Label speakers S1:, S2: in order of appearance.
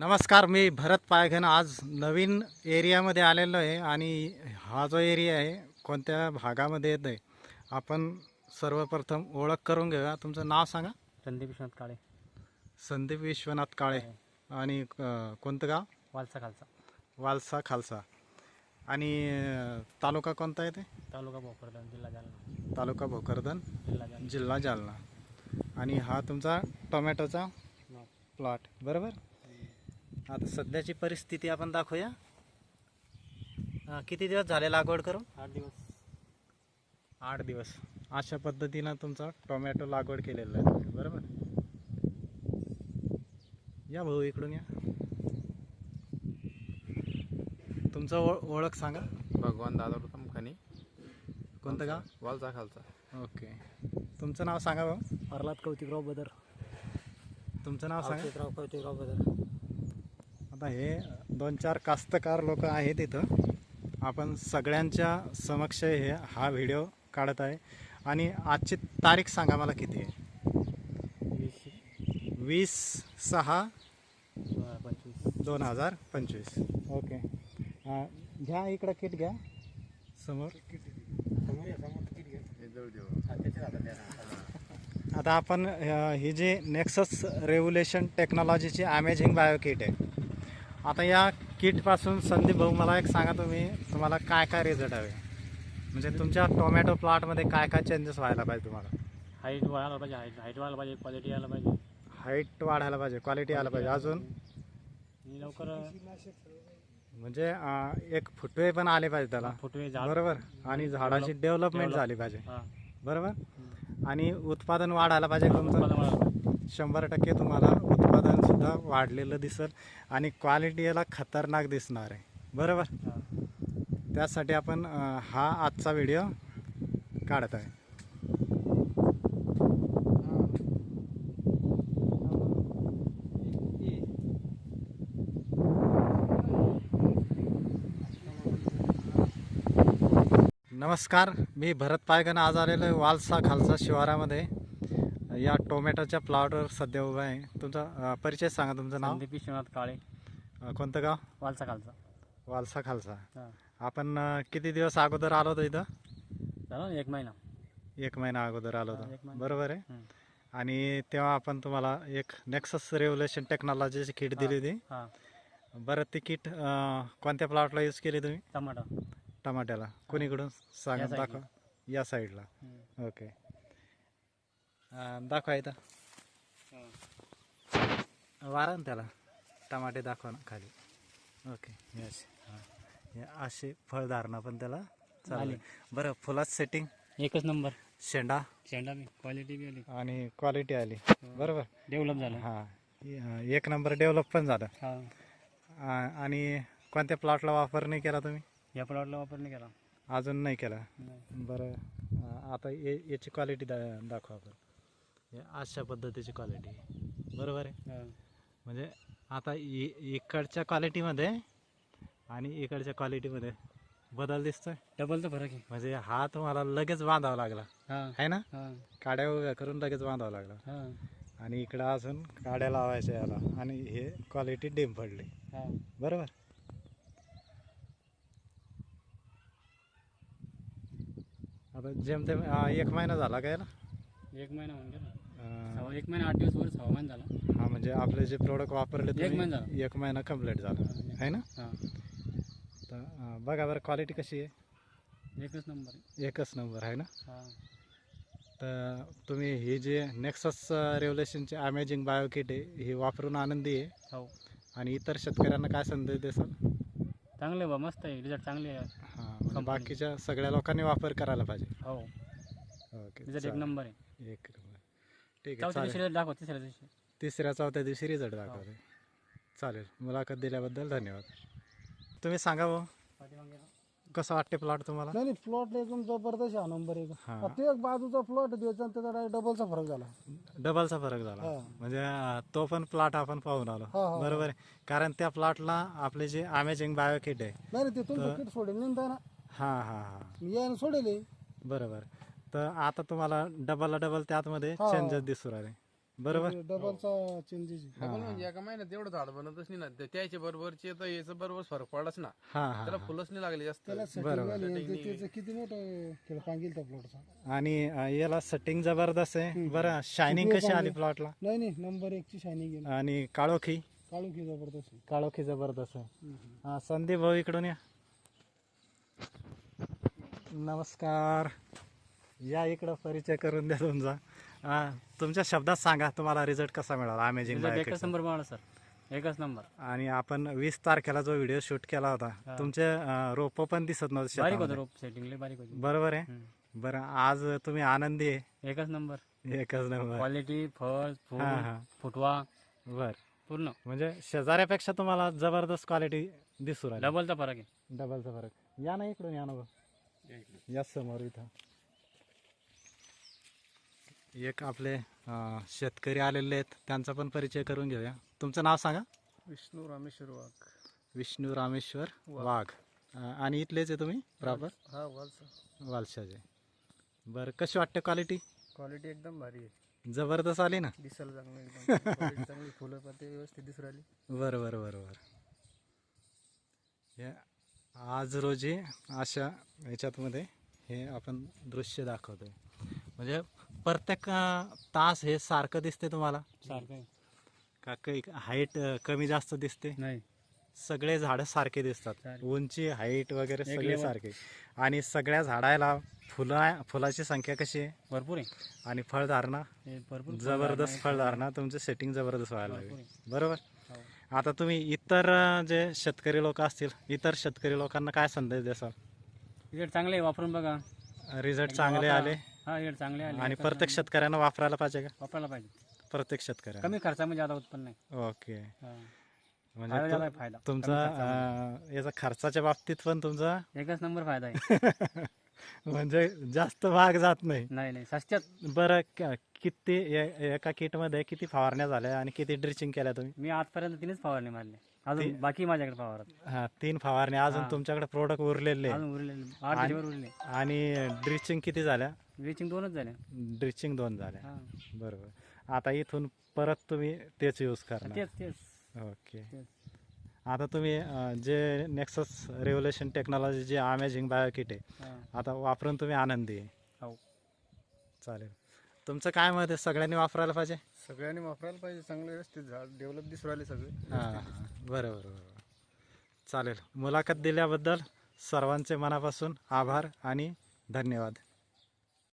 S1: नमस्कार मी भरत पायघन आज नवीन एरियामध्ये आलेलो आहे आणि हा जो एरिया आहे कोणत्या भागामध्ये येत आहे आपण सर्वप्रथम ओळख करून घेऊया. तुमचं नाव सांगा.
S2: संदीप विश्वनाथ काळे.
S1: संदीप विश्वनाथ काळे. आणि अं, कोणतं गाव?
S2: वालसा खालचा
S1: वालसा खालसा. आणि अं, तालुका कोणता आहे ते
S2: तालुका भोकरदन जिल्हा जालना.
S1: तालुका भोकरदन
S2: जिल्हा जालना.
S1: जिल्हा जालना. आणि हा तुमचा टोमॅटोचा
S2: हो.
S1: प्लॉट बरोबर? आता सध्याची परिस्थिती आपण दाखवूया. किती दिवस झाले लागवड करून?
S2: आठ दिवस.
S1: आठ दिवस. अशा पद्धतीनं तुमचा टोमॅटो लागवड केलेला आहे. बरोबर? या भाऊ इकडून या. तुमचं ओळ- ओळख सांगा.
S3: भगवान दादा खनी.
S1: कोणतं गाव?
S3: वालचा खालचा.
S1: ओके. तुमचं नाव सांगा भाऊ.
S2: प्रल्हाद कौतिकराव बदर.
S1: तुमचं नाव सांगा.
S2: कौतिकराव कौतिकराव बदर.
S1: आता हे दोन चार कास्तकार लोक आहेत इथं. आपण सगळ्यांच्या समक्ष हे हा व्हिडिओ काढत आहे. आणि आजची तारीख सांगा मला किती आहे?
S2: वीस
S1: वीस सहा
S2: पंचवीस
S1: दोन हजार पंचवीस. ओके. घ्या इकडं किट घ्या. समोर. आता आपण ही जी नेक्सस रेव्युलेशन टेक्नॉलॉजीची अमेझिंग बायो किट आहे. आता या किटपासून संदीप भाऊ मला एक सांगा तुम्ही तुम्हाला काय काय रिझल्ट हवे? म्हणजे तुमच्या टोमॅटो प्लॉटमध्ये काय काय चेंजेस व्हायला पाहिजे तुम्हाला?
S2: हाईट वाढायला पाहिजे हाईट हाईट वाढायला पाहिजे क्वालिटी यायला पाहिजे.
S1: हाईट वाढायला पाहिजे क्वालिटी आला पाहिजे. अजून?
S2: लवकर
S1: म्हणजे अं, एक फुटवे पण आले पाहिजे त्याला.
S2: फुटवे झाड
S1: बरोबर? आणि झाडाची डेव्हलपमेंट झाली पाहिजे.
S2: हा.
S1: बरोबर? आणि उत्पादन वाढायला पाहिजे तुमचं. शंभर टक्के तुम्हाला वाढलेलं दिसेल आणि क्वालिटी याला खतरनाक दिसणार आहे. बरोबर? त्यासाठी आपण हा आजचा व्हिडिओ काढत आहे नमस्कार मी भरत पायगन आज आलेलो आहे वालसा खालसा शिवारामध्ये. या टोमॅटोच्या प्लॉटवर सध्या उभा आहे. तुमचा परिचय सांगा तुमचं नाव.
S2: संदीप विश्वनाथ काळे.
S1: अं, कोणतं गाव?
S2: वालसा खालचा
S1: वालसा खालसा.
S2: हा.
S1: आपण अं, किती दिवस अगोदर आलो होतो इथं?
S2: झालं ना एक महिना.
S1: एक महिना अगोदर आलो
S2: हा, एक
S1: होतो
S2: महिना.
S1: बरोबर आहे.
S2: हम्म.
S1: आणि तेव्हा आपण तुम्हाला एक नेक्सस रेव्युलेशन टेक्नॉलॉजीची किट दिली होती.
S2: हा
S1: बरं ती किट कोणत्या प्लॉटला यूज केली तुम्ही?
S2: टमाटा
S1: टमाट्याला. कोणीकडून? सांगा
S2: या.
S1: दाखवा. या साईडला
S2: हम्म.
S1: ओके दाखवा इथं.
S2: हा.
S1: वारा ना त्याला. टमाटे दाखवा ना खाली. ओके यस हे. अशी फळधारणा पण त्याला चालेल. बरं फुलात सेटिंग
S2: एकच नंबर.
S1: शेंडा?
S2: शेंडा क्वालिटी बी आली.
S1: आणि क्वालिटी आली. बरोबर?
S2: डेव्हलप झालं.
S1: हां. एक नंबर डेव्हलप पण झालं.
S2: हा.
S1: आणि कोणत्या प्लॉटला वापर नाही केला तुम्ही?
S2: या प्लॉटला वापर नाही केला.
S1: अजून नाही केला. बरं. आता याची क्वालिटी दा दाखवा आपण हे अशा पद्धतीची क्वालिटी बरोबर आहे. म्हणजे आता इ इकडच्या क्वालिटीमध्ये आणि इकडच्या क्वालिटीमध्ये बदल दिसतोय.
S2: डबलचा फरक आहे.
S1: म्हणजे हा तुम्हाला लगेच बांधावा लागला.
S2: हा.
S1: आहे ना? काड्या उभ्या करून लगेच बांधावा लागला.
S2: हा.
S1: आणि इकडं अजून काड्या लावायच्या याला. आणि हे क्वालिटी डिम पडली.
S2: हा.
S1: बरोबर? आता जेमतेम एक महिना झाला काय ना
S2: एक महिना होऊन गेला.
S1: अं,
S2: सहा- एक महिना आठ दिवस वर हवामान झाला.
S1: हा म्हणजे आपले जे प्रोडक्ट वापरले
S2: एक
S1: तुम्ही,
S2: महिना झाला.
S1: एक महिना कंप्लीट झाला. आहे ना?
S2: हा.
S1: तर अं, बघा बरं क्वालिटी कशी आहे?
S2: एकच नंबर आहे.
S1: एकच नंबर आहे ना?
S2: हा.
S1: तर तुम्ही ही जे नेक्सस रेव्युलेशनची अमेझिंग बायोकिट आहे ही वापरून आनंदी आहे.
S2: हो.
S1: आणि इतर शेतकऱ्यांना काय संदेश देसाल?
S2: चांगले बा मस्त आहे रिझल्ट चांगले आहे.
S1: हां म्हणजे बाकीच्या सगळ्या लोकांनी वापर करायला पाहिजे.
S2: हो.
S1: ओके
S2: रिझल्ट एक
S1: चालेल.
S2: नंबर आहे.
S1: एक ठीक आहे
S2: चौथ्या
S1: चालेल.
S2: दिवशी result दाखव तिसऱ्या दिवशी.
S1: तिसऱ्या चौथ्या दिवशी रिझल्ट दाखवते चालेल मुलाखत दिल्याबद्दल धन्यवाद. तुम्ही सांगा भाऊ कसं वाटते प्लॉट तुम्हाला?
S4: नाही नाही प्लॉट एकदम जबरदस्त आहे हा नंबर एक.
S1: हां.
S4: ते एक बाजूचा प्लॉट द्यायचा आणि त्याचा डायरेक्ट डबलचा फरक झाला.
S1: डबलचा फरक झाला.
S4: हा.
S1: म्हणजे अं, तो पण प्लॉट आपण पाहून आलो.
S4: हा, हा,
S1: बरोबर आहे. कारण त्या प्लॉटला आपले जे अमेझिंग बायोकिट आहे
S4: नाही नाही ते तुमचं किट सोडेल नाही ना.
S1: हां हां हां.
S4: मी यायला सोडेल. हे.
S1: बरोबर. तर आता तुम्हाला डबलला डबल त्यातमध्ये
S4: हा.
S1: चेंजेस दिसू राहिले. बरोबर?
S4: डबलचा चेंजेस.
S3: डबल म्हणजे एका महिन्यात एवढं झाड बनतच नाही ना. ते त्याच्या बरोबरचे तर याचं बरोबर फरक पडलाच ना.
S1: हा हा
S3: त्याला फुलंच नाही लागले जास्त.
S4: त्याला setting झाली आणि ते- त्याचं किती मोठं त्या प्लॉटचा
S1: आणि अं, याला सेटिंग जबरदस्त आहे. बरं शायनिंग कशी आली प्लॉटला
S4: नाही नाही नंबर एकची शायनिंग आहे.
S1: आणि काळोखी?
S4: काळू की जबरदस्त आहे.
S1: काळोखी जबरदस्त आहे. हा, संदीप भाऊ इकडून या. नमस्कार. या इकडं परिचय करून द्या तुमचा. हा, तुमच्या शब्दात सांगा तुम्हाला रिझल्ट कसा मिळाला? अमेझिंग
S2: रिझल्ट एकच नंबर मिळाला सर एकच नंबर
S1: आणि आपण वीस तारखेला जो व्हिडिओ शूट केला होता तुमचे रोप पण दिसत नव्हते
S2: बारीक
S1: शेतामध्ये.
S2: होतं रोप सेटिंग लय बारीक होती.
S1: बरोबर आहे. बरं आज तुम्ही आनंदी आहे?
S2: एकच नंबर
S1: एकच नंबर
S2: क्वालिटी फळ फूल
S1: हा, हा.
S2: फुटवा.
S1: बर.
S2: पूर्ण.
S1: म्हणजे शेजाऱ्यापेक्षा तुम्हाला जबरदस्त क्वालिटी दिसू राहिली.
S2: डबलचा फरक आहे.
S1: डबलचा फरक. या ना इकडून या ना भाऊ. या समोर इथं. एक आपले अं, शेतकरी आलेले आहेत. त्यांचा पण परिचय करून घेऊया. तुमचं नाव सांगा?
S4: विष्णू रामेश्वर वाघ.
S1: विष्णू रामेश्वर वाघ. अं, आणि इथलेच आहे तुम्ही? प्रॉपर?
S4: हा वालचा
S1: वालशाचे बरं कशी वाटते क्वालिटी
S4: क्वालिटी एकदम भारी आहे.
S1: जबरदस्त आली ना?
S4: दिसायला चांगलं एकदम. Quality चांगली फुलं पाते व्यवस्थित दिसू राहिली.
S1: बरं बरं बरं बरं. हे आज रोजी अशा ह्याच्यातमध्ये हे आपण दृश्य दाखवतोय. म्हणजे प्रत्येक अं, तास हे सारखं दिसते तुम्हाला?
S2: सारखं.
S1: का काही हाईट कमी जास्त दिसते?
S2: नाही.
S1: सगळे झाडं सारखे दिसतात.
S2: सारखे.
S1: उंची हाईट वगैरे
S2: एक
S1: सगळे
S2: level.
S1: सारखे. आणि सगळ्या झाडाला फुलं फुलाची संख्या कशी आहे?
S2: भरपूर आहे.
S1: आणि फळधारणा?
S2: हे भरपूर
S1: जबरदस्त फळधारणा. तुमचं सेटिंग जबरदस्त व्हायला
S2: भरपूर
S1: लागली बरोबर?
S2: हो.
S1: आता तुम्ही इतर अं, जे शेतकरी लोक असतील इतर शेतकरी लोकांना काय संदेश द्याल
S2: रिझल्ट चांगले आहे, वापरून बघा.
S1: रिझल्ट चांगले आले.
S2: हा चांगले आले.
S1: आणि प्रत्येक शेतकऱ्यांना वापरायला पाहिजे का?
S2: वापरायला पाहिजे.
S1: प्रत्येक शेतकऱ्यांना.
S2: कमी खर्चामध्ये ज्यादा उत्पन्न आहे.
S1: ओके.
S2: हा.
S1: म्हणजे
S2: फायदा आहे
S1: तुमचा
S2: कमी खर्चामध्ये.
S1: अं, याचा खर्चाच्या बाबतीत पण तुमचा
S2: एकच नंबर फायदा आहे.
S1: म्हणजे जास्त भाग जात नाही.
S2: नाही नाही सस्त्यात.
S1: बरं क- किती ए- एका किटमध्ये किती फवारण्या झाल्या आणि किती ड्रिचिंग केल्या तुम्ही?
S2: मी आजपर्यंत तीनच फवारणी मारले. अजून बाकी माझ्याकडे फवारत
S1: हा तीन फवारण्या अजून
S2: हा.
S1: तुमच्याकडे प्रोडक्ट उरलेले. आहे.
S2: अजून उरलेले. आठ
S1: आणि-
S2: दिवसावर उरले.
S1: आणि ड्रिचिंग किती झाल्या?
S2: ब्लिचिंग दोनच झाले.
S1: ड्रिचिंग दोन झाल्या
S2: हा.
S1: बरोबर. आता इथून परत तुम्ही तेच यूज करणार.
S2: तेच तेच.
S1: ओके
S2: तेच.
S1: आता तुम्ही अं, जे नेक्सस रेव्होल्युशन टेक्नॉलॉजी जे अमेझिंग बायोकिट आहे
S2: हा.
S1: आता वापरून तुम्ही आनंदी आहे.
S2: हो.
S1: चालेल. तुमचं काय मत आहे? सगळ्यांनी वापरायला पाहिजे?
S4: सगळ्यांनी वापरायला पाहिजे. चांगले व्यवस्थित झाड डेव्हलप दिसू राहिले सगळे.
S1: हां बरं बरं बरं चालेल. मुलाखत दिल्याबद्दल सर्वांचे मनापासून आभार आणि धन्यवाद.